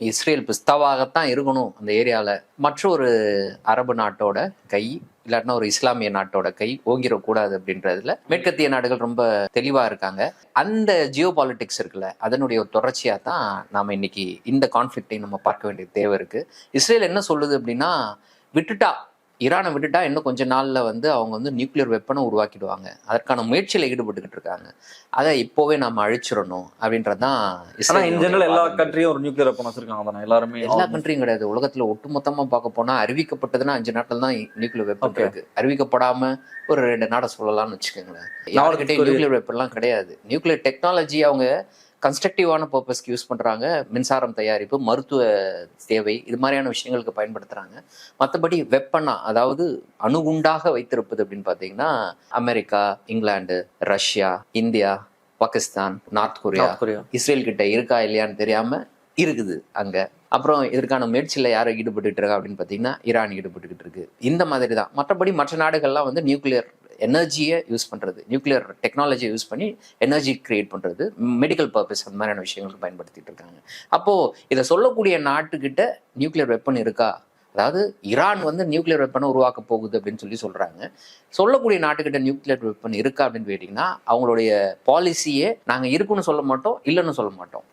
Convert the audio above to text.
Israel பிஸ்தாவாகத்தான் இருக்கணும் அந்த ஏரியாவில் மற்ற ஒரு அரபு நாட்டோட கை இல்லாட்டினா ஒரு இஸ்லாமிய நாட்டோட கை ஓங்கிடக்கூடாது அப்படின்றதுல மேற்கத்திய நாடுகள் ரொம்ப தெளிவாக இருக்காங்க. அந்த ஜியோ பாலிட்டிக்ஸ் இருக்குல்ல அதனுடைய ஒரு தொடர்ச்சியாக தான் நாம் இன்னைக்கு இந்த கான்ஃப்ளிக்டையும் நம்ம பார்க்க வேண்டிய தேவை இருக்குது இஸ்ரேல் என்ன சொல்லுது அப்படின்னா விட்டுட்டா ஈரானை விட்டுட்டா இன்னும் கொஞ்ச நாள்ல வந்து அவங்க வந்து நியூக்ளியர் வெப்பனை உருவாக்கிடுவாங்க அதற்கான முயற்சியில ஈடுபட்டுக்கிட்டு இருக்காங்க அதை இப்போவே நாம அழிச்சிடணும் இன் இஸ்ரேலினுடைய ஜெனரல் எல்லா. கண்ட்ரியும் ஒரு நியூக்ளியர் வெப்பன் வச்சிருக்காங்க தானே எல்லாருமே எல்லா கண்ட்ரியும் கிடையாது உலகத்துல ஒட்டுமொத்தமா பார்க்க போனா அறிவிக்கப்பட்டதுன்னா அஞ்சு நாட்டில் தான் நியூக்ளியர் வெப்பன். இருக்கு அறிவிக்கப்படாம ஒரு ரெண்டு நாடை சொல்லலாம்னு வச்சுக்கோங்களேன் யாருக்கிட்டே. நியூக்ளியர் வெப்பன்லாம் கிடையாது நியூக்ளியர் டெக்னாலஜி அவங்க கன்ஸ்ட்ரக்டிவான பர்பஸ்க்கு யூஸ் பண்றாங்க. மின்சாரம் தயாரிப்பு மருத்துவ தேவை இது மாதிரியான விஷயங்களுக்கு பயன்படுத்துறாங்க. மற்றபடி வெப்பனா அதாவது அணுகுண்டாக வைத்திருப்பது அப்படின்னு பார்த்தீங்கன்னா America England Russia India Pakistan North Korea Israel கிட்ட இருக்கா இல்லையான்னு தெரியாம இருக்குது அங்க. அப்புறம் இதற்கான முயற்சியில யாரை ஈடுபட்டுட்டு இருக்கா அப்படின்னு பார்த்தீங்கன்னா ஈரான் ஈடுபட்டுக்கிட்டு இருக்கு. இந்த மாதிரி தான். மற்றபடி மற்ற நாடுகள்லாம் வந்து நியூக்ளியர் எனர்ஜியை யூஸ் பண்ணுறது நியூக்ளியர் டெக்னாலஜியை யூஸ் பண்ணி எனர்ஜி கிரியேட் பண்ணுறது மெடிக்கல் பர்பஸ் அந்த மாதிரியான விஷயங்களுக்கு பயன்படுத்திட்டு இருக்காங்க. அப்போது இதை சொல்லக்கூடிய நாட்டுக்கிட்ட நியூக்ளியர் வெப்பன் இருக்கா? அதாவது ஈரான் வந்து நியூக்ளியர் வெப்பனை உருவாக்க போகுது அப்படின்னு சொல்லி சொல்கிறாங்க சொல்லக்கூடிய நாட்டுக்கிட்ட நியூக்ளியர் வெப்பன் இருக்கா அப்படின்னு கேட்டிங்கன்னா அவங்களுடைய பாலிசியே நாங்கள் இருக்குன்னு சொல்ல மாட்டோம் இல்லைன்னு சொல்ல மாட்டோம்.